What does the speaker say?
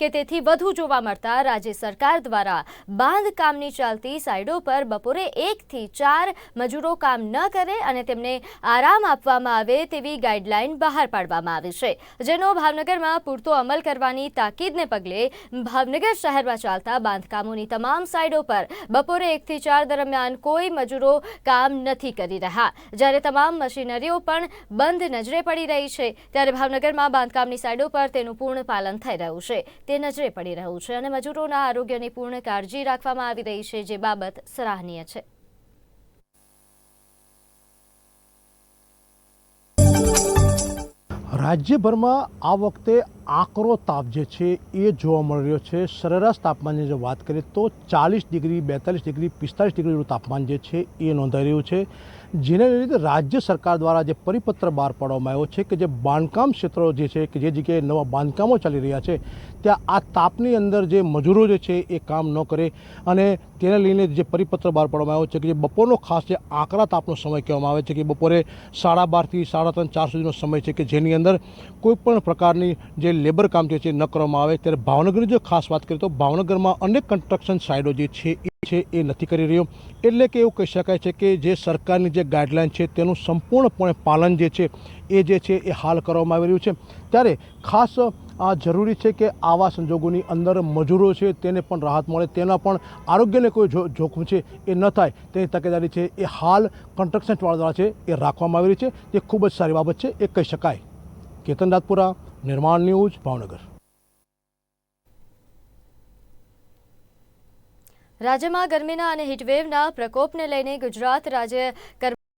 કે તેથી વધુ જોવા મળતા રાજ્ય સરકાર દ્વારા બાંધકામની ચાલતી સાઇડો પર બપોરે એકથી ચાર મજૂરો કામ ન કરે અને તેમને આરામ આપવામાં આવે તેવી ગાઈડલાઇન બહાર પાડવામાં આવી છે, જેનો ભાવનગરમાં પૂરતો અમલ કરવાની તાકીદને પગલે ભાવનગર શહેરમાં ચાલતા બાંધકામોની તમામ સાઇડો પર બપોરે એકથી ચાર દરમિયાન કોઈ મજૂરો કામ નથી કરી રહ્યા. જ્યારે તમામ મશીનરીઓ પણ બંધ નજરે પડી રહી છે, ત્યારે ભાવનગરમાં બાંધકામની સાઇડો પર તેનું પૂર્ણ પાલન થઈ રહ્યું છે. તે નજરે પડી રહ્યું છે અને મજૂરોના આરોગ્યની પૂર્ણ કાળજી રાખવામાં આવી રહી છે, જે બાબત સરાહનીય છે. રાજ્યભરમાં આ વખતે આકરો તાપ જે છે એ જોવા મળી રહ્યો છે. સરેરાશ તાપમાનની જો વાત કરીએ તો ચાલીસ ડિગ્રી, બેતાલીસ ડિગ્રી, પિસ્તાલીસ ડિગ્રીનું તાપમાન જે છે એ નોંધાઈ રહ્યું છે. જેને લીધે રાજ્ય સરકાર દ્વારા જે પરિપત્ર બહાર પાડવામાં આવ્યો છે કે જે બાંધકામ ક્ષેત્રો જે છે કે જે જગ્યાએ નવા બાંધકામો ચાલી રહ્યા છે, ત્યાં આ તાપની અંદર જે મજૂરો જે છે એ કામ ન કરે અને તેને લઈને જે પરિપત્ર બહાર પાડવામાં આવ્યો છે કે જે બપોરનો ખાસ જે આકરા તાપનો સમય કહેવામાં આવે છે કે બપોરે સાડા બારથી સાડા ત્રણ ચાર સુધીનો સમય છે કે જેની અંદર કોઈપણ પ્રકારની જે લેબર કામ જે છે ન કરવામાં આવે. ત્યારે ભાવનગરની જો ખાસ વાત કરીએ તો ભાવનગરમાં અનેક કન્સ્ટ્રક્શન સાઇડો જે છે એ છે એ નથી કરી રહ્યો. એટલે કે એવું કહી શકાય છે કે જે સરકારની જે ગાઈડલાઇન છે તેનું સંપૂર્ણપણે પાલન જે છે એ જે છે એ હાલ કરવામાં આવી રહ્યું છે. ત્યારે ખાસ, આ જરૂરી છે કે આવા સંજોગોની અંદર મજૂરો છે તેને પણ રાહત મળે, તેના પણ આરોગ્યને કોઈ જોખમ છે એ ન થાય, તેની તકેદારી છે એ હાલ કન્સ્ટ્રક્શન દ્વારા છે એ રાખવામાં આવી રહી છે. જે ખૂબ જ સારી બાબત છે એ કહી શકાય. કેતન રાજપુરા નિર્માણ ન્યૂઝ ભાવનગર. રાજ્યમાં ગરમીના અને હીટવેવના પ્રકોપને લઈને ગુજરાત રાજ્ય કર્મ